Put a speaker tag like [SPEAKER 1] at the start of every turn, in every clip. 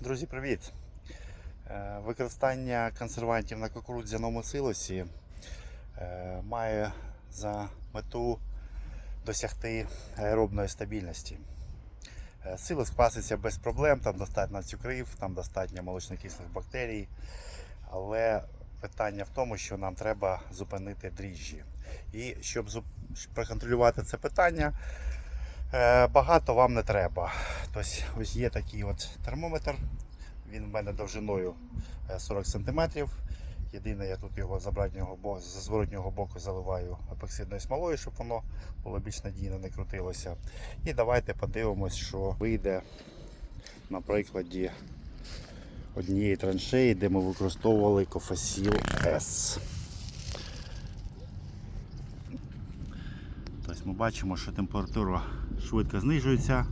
[SPEAKER 1] Друзі, привіт! Е, Використання консервантів на кукурудзяному силосі е, має за мету досягти аеробної стабільності. Е, Силос кваситься без проблем, там достатньо цукрів, там достатньо молочнокислих бактерій. Але питання в тому, що нам треба зупинити дріжджі. І щоб проконтролювати це питання, Багато вам не треба. Тобто, ось є такий от термометр. Він в мене довжиною е, 40 см. Єдине, я тут його з зворотнього боку заливаю епоксидною смолою, щоб воно було більш надійно не крутилося. І давайте подивимось, що вийде на прикладі однієї траншеї, де ми використовували кофасіл С. Тобто ми бачимо, що температура швидко знижується.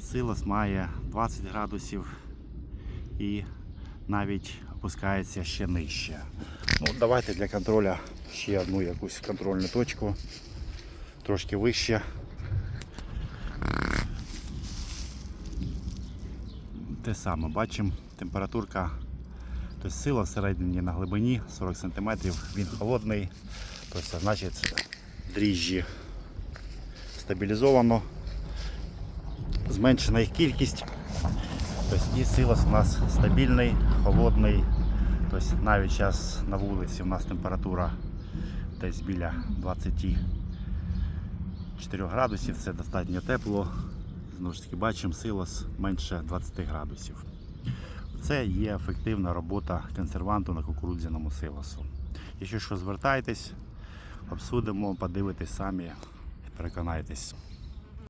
[SPEAKER 1] Силос має 20 градусів і навіть опускається ще нижче. Ну, давайте для контролю ще одну якусь контрольну точку, трошки вище. Те саме бачимо, температурка, тобто сила всередині на глибині 40 см, він холодний, тобто значить дріжджі стабілізовано, зменшена їх кількість. Тобто і силос у нас стабільний, холодний. Тобто навіть зараз на вулиці у нас температура десь біля 24 градусів, це достатньо тепло. Знову ж таки бачимо силос менше 20 градусів. Це є ефективна робота консерванту на кукурудзяному силосу. Якщо що звертайтесь, обсудимо, подивитесь самі, переконайтесь.